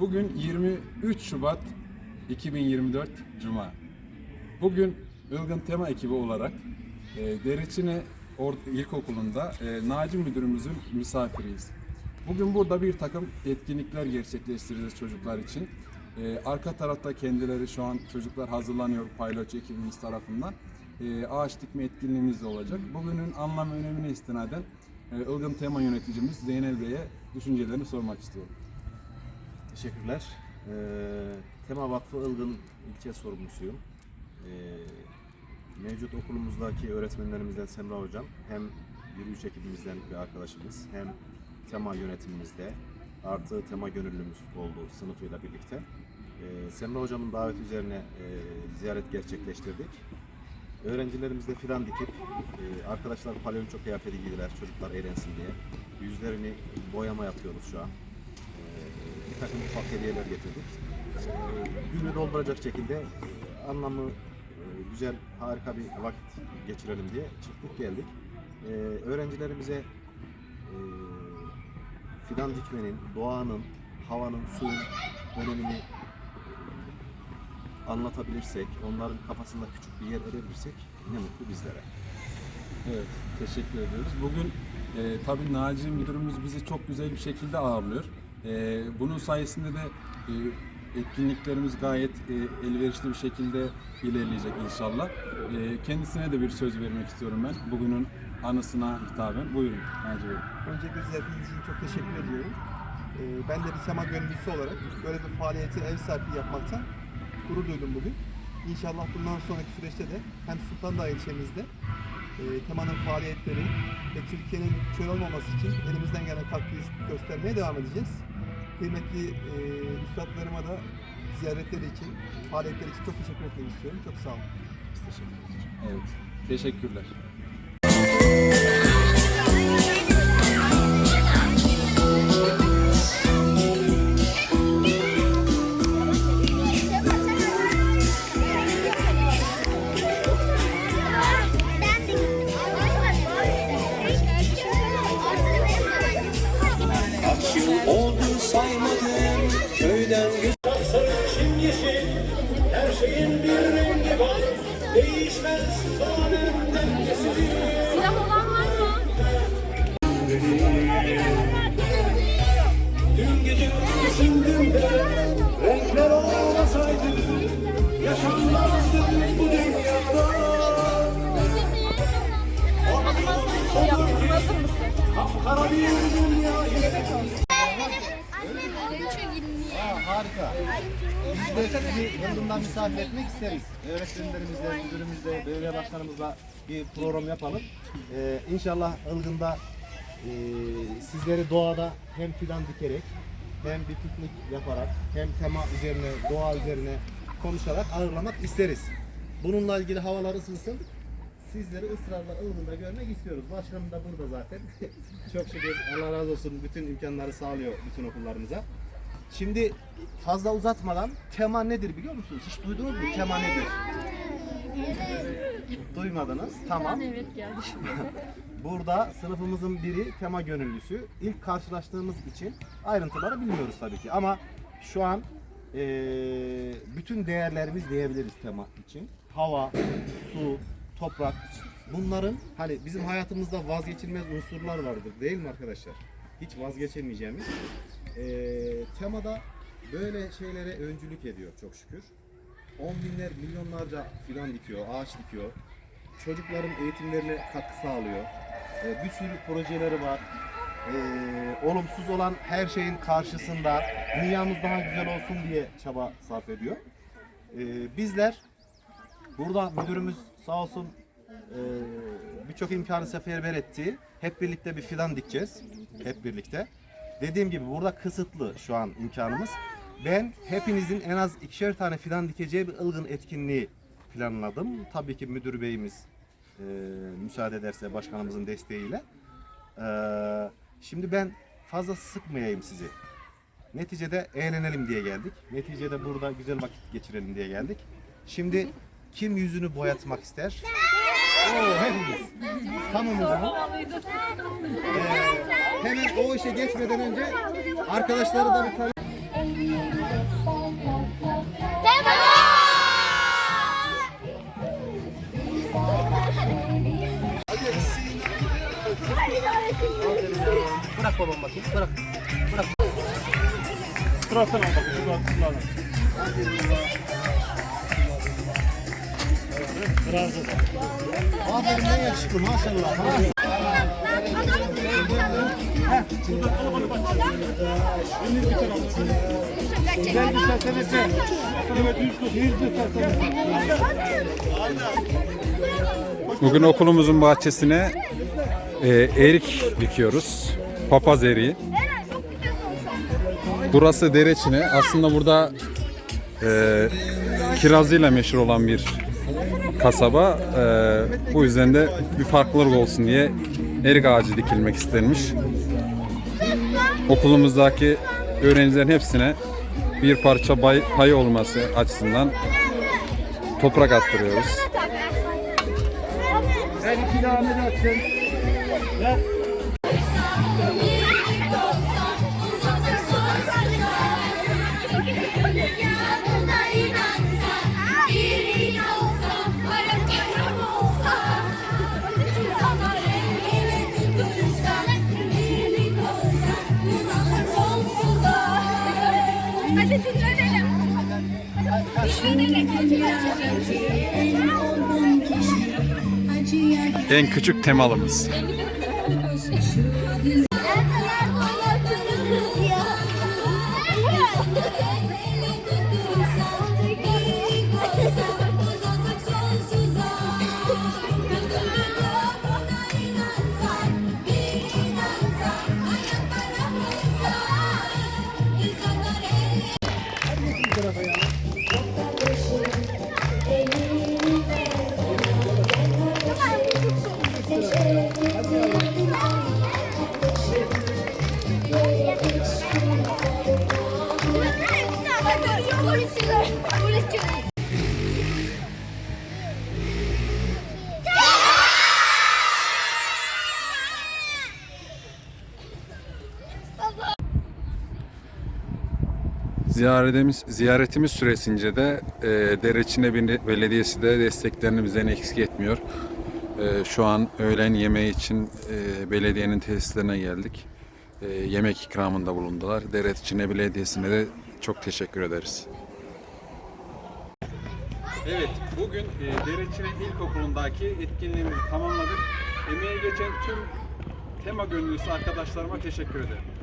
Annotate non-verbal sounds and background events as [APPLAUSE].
Bugün 23 Şubat 2024 Cuma. Bugün Ilgın Tema ekibi olarak e, Dereçine İlkokulu'nda e, Naci Müdürümüzün misafiriyiz. Bugün burada bir takım etkinlikler gerçekleştireceğiz çocuklar için. E, arka tarafta kendileri şu an çocuklar hazırlanıyor payloç ekibimiz tarafından. E, ağaç dikme etkinliğimiz de olacak. Bugünün anlam önemine istinaden e, Ilgın Tema yöneticimiz Zeynel Bey'e düşüncelerini sormak istiyorum. Teşekkürler. Ee, Tema Vakfı Ilgın ilçe sorumlusuyum. Ee, mevcut okulumuzdaki öğretmenlerimizden Semra Hocam hem yürüyüş ekibimizden bir arkadaşımız hem tema yönetimimizde artı tema gönüllümüz oldu sınıfıyla birlikte. Ee, Semra Hocam'ın davet üzerine e, ziyaret gerçekleştirdik. Öğrencilerimizle fidan dikip e, arkadaşlar palyonço kıyafeti giydiler çocuklar eğlensin diye. Yüzlerini boyama yapıyoruz şu an. Ee, bir takım ufak hediyeler getirdik. Ee, Günü dolduracak şekilde e, anlamı e, güzel, harika bir vakit geçirelim diye çıktık geldik. Ee, Öğrencilerimize e, fidan dikmenin, doğanın, havanın, suyun önemini anlatabilirsek, onların kafasında küçük bir yer edebilirsek ne mutlu bizlere. Evet, teşekkür ediyoruz. Bugün e, tabii Naci Müdürümüz bizi çok güzel bir şekilde ağırlıyor. E, bunun sayesinde de e, etkinliklerimiz gayet e, elverişli bir şekilde ilerleyecek inşallah. E, kendisine de bir söz vermek istiyorum ben. Bugünün anısına hitaben. Buyurun Naci Bey. Öncelikle ziyaretiniz için çok teşekkür ediyorum. Ee, ben de bir tema gönüllüsü olarak böyle bir faaliyetin ev sahipliği yapmaktan gurur duydum bugün. İnşallah bundan sonraki süreçte de hem Sultandağ ilçemizde temanın faaliyetleri ve Türkiye'nin çöl olmaması için elimizden gelen katkıyı göstermeye devam edeceğiz. Kıymetli e, üstadlarıma da ziyaretleri için, faaliyetleri için çok teşekkür etmek istiyorum. Çok sağ olun. Biz teşekkür ederiz. Evet, teşekkürler. Silah olan var mı? Dün gece düşündüm de renkler olmasaydı yaşanmazdı bu dünyada. Kapkara bir dünyayı Harika. Biz de sizi yılından misafir etmek isteriz. Öğretmenlerimizle, müdürümüzle, belediye başkanımızla bir program yapalım. Ee, inşallah Ilgın'da e, sizleri doğada hem fidan dikerek hem bir piknik yaparak hem tema üzerine, doğa üzerine konuşarak ağırlamak isteriz. Bununla ilgili havalar ısınsın. Sizleri ısrarla Ilgın'da görmek istiyoruz. Başkanım da burada zaten. [LAUGHS] Çok şükür Allah razı olsun bütün imkanları sağlıyor bütün okullarımıza. Şimdi fazla uzatmadan tema nedir biliyor musunuz? Hiç duydunuz mu? Tema nedir? Duymadınız. Tamam. Evet geldi şimdi. [LAUGHS] Burada sınıfımızın biri tema gönüllüsü. İlk karşılaştığımız için ayrıntıları bilmiyoruz tabii ki ama şu an eee, bütün değerlerimiz diyebiliriz tema için. Hava, su, toprak bunların hani bizim hayatımızda vazgeçilmez unsurlar vardır değil mi arkadaşlar? Hiç vazgeçemeyeceğimiz. Eee temada böyle şeylere öncülük ediyor çok şükür. On binler, milyonlarca fidan dikiyor, ağaç dikiyor çocukların eğitimlerine katkı sağlıyor. Ee, bir sürü projeleri var. Ee, olumsuz olan her şeyin karşısında dünyamız daha güzel olsun diye çaba sarf ediyor. Ee, bizler burada müdürümüz sağ olsun e, birçok imkanı seferber etti. Hep birlikte bir fidan dikeceğiz. Hep birlikte. Dediğim gibi burada kısıtlı şu an imkanımız. Ben hepinizin en az ikişer tane fidan dikeceği bir ılgın etkinliği planladım. Tabii ki müdür beyimiz e, müsaade ederse başkanımızın desteğiyle. E, şimdi ben fazla sıkmayayım sizi. Neticede eğlenelim diye geldik. Neticede burada güzel vakit geçirelim diye geldik. Şimdi kim yüzünü boyatmak ister? Oo, hepimiz. Tamam o zaman. Ee, hemen o işe geçmeden önce arkadaşları da bir tane... Bırak babam bakayım, bırak. Bırak. Bıraksana bakayım, bıraksın lazım. Aferin ne yakışıklı maşallah. Bugün okulumuzun bahçesine e, erik dikiyoruz. Papaz eriği. Burası Dereçine. Aslında burada e, kirazıyla meşhur olan bir kasaba. E, bu yüzden de bir farklılık olsun diye erik ağacı dikilmek istenmiş. Okulumuzdaki öğrencilerin hepsine bir parça bay, payı olması açısından toprak attırıyoruz. Her iki devam edersin. Ver. Hadi dinlenelim. En küçük temalımız. Ziyaretimiz, ziyaretimiz süresince de e, Dereçine Bel- Belediyesi de desteklerini bizden eksik etmiyor. E, şu an öğlen yemeği için e, belediyenin tesislerine geldik. E, yemek ikramında bulundular. Dereçine Belediyesi'ne de çok teşekkür ederiz. Evet, bugün e, Dereçine İlkokulu'ndaki etkinliğimizi tamamladık. Emeği geçen tüm tema gönüllüsü arkadaşlarıma teşekkür ederim.